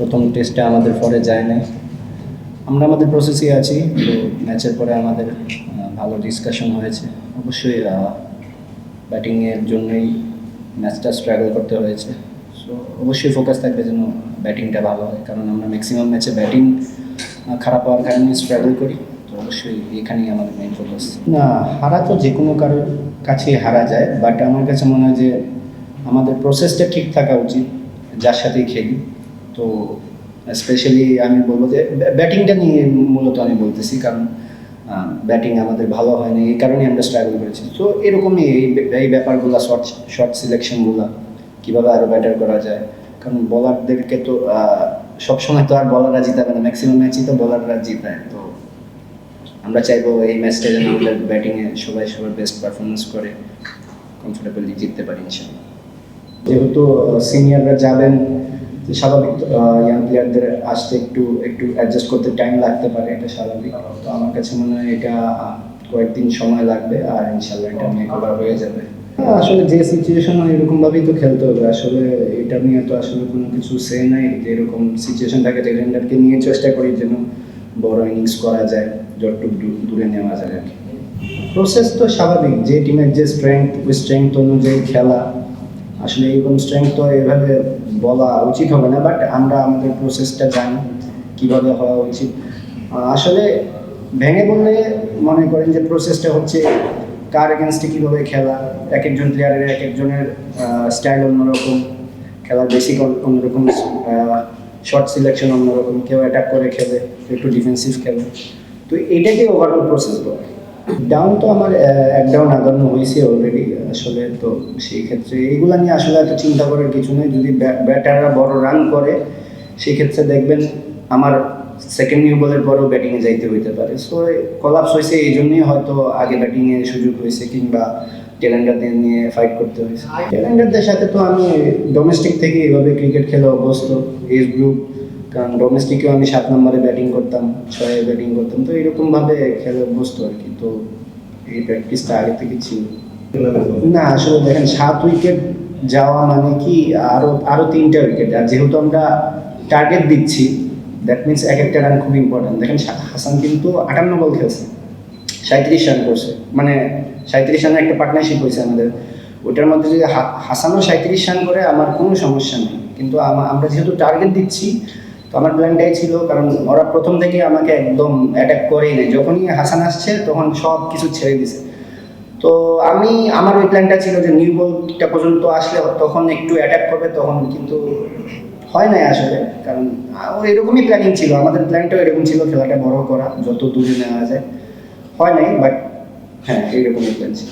প্রথম টেস্টে আমাদের পরে যায় না আমরা আমাদের প্রসেসে আছি তো ম্যাচের পরে আমাদের ভালো ডিসকাশন হয়েছে। অবশ্যই ব্যাটিংয়ের জন্যই ম্যাচটা স্ট্রাগল করতে হয়েছে। সো অবশ্যই ফোকাস থাকবে যেন ব্যাটিংটা ভালো হয়, কারণ আমরা ম্যাক্সিমাম ম্যাচে ব্যাটিং খারাপ হওয়ার কারণে স্ট্রাগল করি। তো অবশ্যই এখানেই আমাদের মেইন ফোকাস না, হারা তো যে কোনো কারোর কাছেই হারা যায় বাট আমার কাছে মনে হয় যে আমাদের প্রসেসটা ঠিক থাকা উচিত, যার সাথেই খেলি। তো স্পেশালি আমি বলব যে ব্যাটিংটা নিয়ে মূলত আমি বলতেছি কারণ ব্যাটিং আমাদের ভালো হয়নি এই কারণেই আমরা স্ট্রাগল করেছি। তো এরকমই এই এই ব্যাপারগুলো শর্ট শর্ট সিলেকশনগুলো কীভাবে আরও ব্যাটার করা যায়? কারণ বলারদেরকে তো সবসময় তো আর বলাররা জিতাবে না ম্যাক্সিমাম ম্যাচই তো বলাররা জিতায়। তো আমরা চাইব এই ম্যাচটা যেন আমাদের ব্যাটিংয়ে সবাই সবার বেস্ট পারফরমেন্স করে কমফোর্টেবলি জিততে পারি ইনশাল্লাহ যেহেতু সিনিয়ররা যাবেন স্বাভাবিক ইয়াং প্লেয়ারদের আসতে একটু একটু অ্যাডজাস্ট করতে টাইম লাগতে পারে এটা স্বাভাবিক। তো আমার কাছে মনে হয় এটা কয়েকদিন সময় লাগবে আর ইনশাল্লাহ এটা মেক ওভার হয়ে যাবে। হ্যাঁ, আসলে যে সিচুয়েশন হয় এরকমভাবেই তো খেলতে হবে। আসলে এটা নিয়ে তো আসলে কোনো কিছু সে নাই যে এরকম সিচুয়েশন থাকে টেলেন্ডারকে নিয়ে চেষ্টা করি যেন বড় ইনিংস করা যায় যতটুকু দূরে নেওয়া যায় আর কি। প্রসেস তো স্বাভাবিক যে টিমের যে স্ট্রেংথ ওই স্ট্রেংথ অনুযায়ী খেলা। আসলে এইরকম স্ট্রেংথ তো এভাবে বলা উচিত হবে না বাট আমরা আমাদের প্রসেসটা জানি কীভাবে হওয়া উচিত। আসলে ভেঙে বললে মনে করেন যে প্রসেসটা হচ্ছে কার এগেনস্টে কীভাবে খেলা, এক একজন প্লেয়ারের এক একজনের স্টাইল অন্যরকম, খেলার বেসিক অন্যরকম শর্ট সিলেকশন অন্যরকম, কেউ অ্যাটাক করে খেলে, একটু ডিফেন্সিভ খেলে। তো এটাকে ওভারঅল প্রসেস বলে। ডাউন তো আমার এক ডাউন আগানো হয়েছে অলরেডি আসলে তো সেই ক্ষেত্রে এইগুলা নিয়ে আসলে এত চিন্তা করার কিছু নেই। যদি ব্যাটাররা বড় রান করে সেই ক্ষেত্রে দেখবেন আমার সেকেন্ড নিউ বলের পরেও ব্যাটিংয়ে যাইতে হইতে পারে। সো কলাপস হয়েছে এই জন্যই হয়তো আগে ব্যাটিংয়ে সুযোগ হয়েছে কিংবা টেলেন্ডারদের নিয়ে ফাইট করতে হয়েছে। টেলেন্ডারদের সাথে তো আমি ডোমেস্টিক থেকে এইভাবে ক্রিকেট খেলে অভ্যস্ত। এজ গ্রুপ কারণ ডোমেস্টিকেও আমি সাত নম্বরে ব্যাটিং করতাম, ছয়ে ব্যাটিং করতাম, তো এরকমভাবে খেলে অভ্যস্ত আর কি। তো এই প্র্যাকটিসটা আগে থেকে ছিল। না, আসলে দেখেন, সাত উইকেট যাওয়া মানে কি, আরও আরও তিনটা উইকেট আর যেহেতু আমরা টার্গেট দিচ্ছি দ্যাট মিনস এক একটা রান খুব ইম্পর্টেন্ট দেখেন হাসান কিন্তু আটান্ন বল খেলছে সাঁত্রিশ রান করছে। মানে সাঁত্রিশ রানের একটা পার্টনারশিপ হয়েছে আমাদের। ওটার মধ্যে যদি হাসানও সাঁত্রিশ রান করে, আমার কোনো সমস্যা নেই। কিন্তু আমরা যেহেতু টার্গেট দিচ্ছি তো আমার প্ল্যানটাই ছিল, কারণ ওরা প্রথম থেকে আমাকে একদম অ্যাটাক করেই নেই যখনই হাসান আসছে, তখন সব কিছু ছেড়ে দিছে। তো আমি, আমার ওই প্ল্যানটা ছিল যে নিউ বলটা পর্যন্ত আসলে তখন একটু অ্যাটাক করবে, তখন কিন্তু হয় নাই আসলে। কারণ এরকমই প্ল্যানিং ছিল। আমাদের প্ল্যানটাও এরকম ছিল, খেলাটা বড় করা, যত দূরে নেওয়া যায়। হয় নাই বাট হ্যাঁ এইরকমই প্ল্যান ছিল।